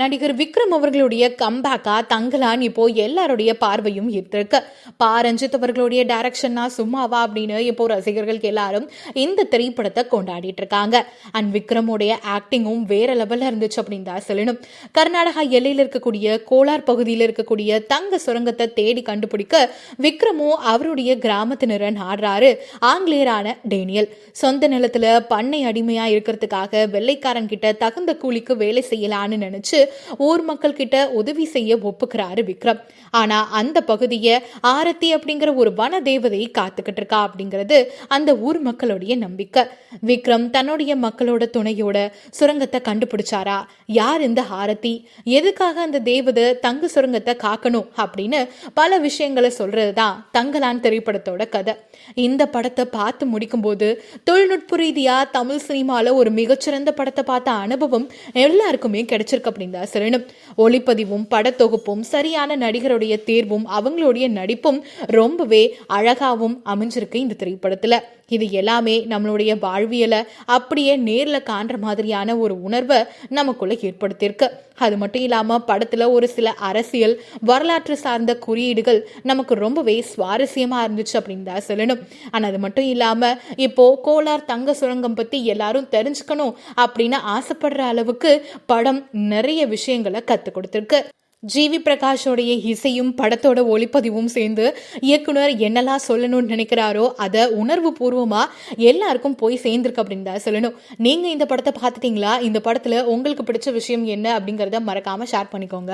நடிகர் விக்ரம் அவர்களுடைய கம்பேக்கா தங்கலான் இப்போ எல்லாருடைய பார்வையும் ஈர்த்திருக்கு பா. ரஞ்சித் அவர்களுடைய டைரக்ஷன்னா சும்மாவா அப்படின்னு இப்போ ரசிகர்களுக்கு எல்லாரும் இந்த திரைப்படத்தை கொண்டாடிட்டு இருக்காங்க. அண்ட் விக்ரமுடைய ஆக்டிங்கும் வேற லெவல்ல இருந்துச்சு அப்படின்னு தான் சொல்லணும். கர்நாடகா எல்லையில் இருக்கக்கூடிய கோலார் பகுதியில் இருக்கக்கூடிய தங்க சுரங்கத்தை தேடி கண்டுபிடிக்க விக்ரமும் அவருடைய கிராமத்தினரை நாடுறாரு ஆங்கிலேயரான டேனியல். சொந்த நிலத்துல பண்ணை அடிமையா இருக்கிறதுக்காக வெள்ளைக்காரன் கிட்ட தகுந்த கூலிக்கு வேலை செய்யலான்னு நினைச்சு ஊர் மக்கள் கிட்ட உதவி செய்ய ஒப்புக்கிறாரு விக்ரம். ஆனா அந்த பகுதியை ஆரத்தி அப்படிங்கிற ஒரு வன தேவதை காத்துக்கிட்டு இருக்கா அப்படிங்கிறது அந்த ஊர் மக்களுடைய நம்பிக்கை. விக்ரம் தன்னுடைய மக்களோட துணையோட சுரங்கத்தை கண்டுபிடிச்சாரா? யார் இந்த ஆரத்தி? எதுக்காக அந்த தேவதை தங்க சுரங்கத்தை காக்கணும் அப்படின்னு பல விஷயங்களை சொல்றதுதான் தங்கலான் திரைப்படத்தோட கதை. இந்த படத்தை பார்த்து முடிக்கும்போது தொழில்நுட்ப ரீதியா தமிழ் சினிமால ஒரு மிகச்சிறந்த படத்தை பார்த்த அனுபவம் எல்லாருக்குமே கிடைச்சிருக்கு அப்படின்னு தான் சொல்லணும் ஒளிப்பதிவும் படத்தொகுப்பும் சரியான நடிகருடைய தேர்வும் அவங்களுடைய நடிப்பும் ரொம்பவே அழகாவும் அமைஞ்சிருக்கு இந்த திரைப்படத்துல. இது எல்லாமே நம்மளுடைய வாழ்வியலை அப்படியே நேரில் காண்ற மாதிரியான ஒரு உணர்வை நமக்குள்ள ஏற்படுத்தியிருக்கு. அது மட்டும் இல்லாமல் படத்தில் ஒரு சில அரசியல் வரலாற்று சார்ந்த குறியீடுகள் நமக்கு ரொம்பவே சுவாரஸ்யமாக இருந்துச்சு அப்படின்னு தான் சொல்லணும். ஆனால் அது மட்டும் இல்லாமல் இப்போ கோலார் தங்க சுரங்கம் பற்றி எல்லாரும் தெரிஞ்சுக்கணும் அப்படின்னு ஆசைப்படுற அளவுக்கு படம் நிறைய விஷயங்களை கற்றுக் கொடுத்துருக்கு. ஜிவி பிரகாஷோடைய இசையும் படத்தோட ஒளிப்பதிவும் சேர்ந்து இயக்குனர் என்னெல்லாம் சொல்லணும்னு நினைக்கிறாரோ அதை உணர்வு பூர்வமாக எல்லாருக்கும் போய் சேர்ந்துருக்கு அப்படின்னு தான் சொல்லணும். நீங்கள் இந்த படத்தை பார்த்துட்டீங்களா? இந்த படத்தில் உங்களுக்கு பிடிச்ச விஷயம் என்ன அப்படிங்கிறத மறக்காமல் ஷேர் பண்ணிக்கோங்க.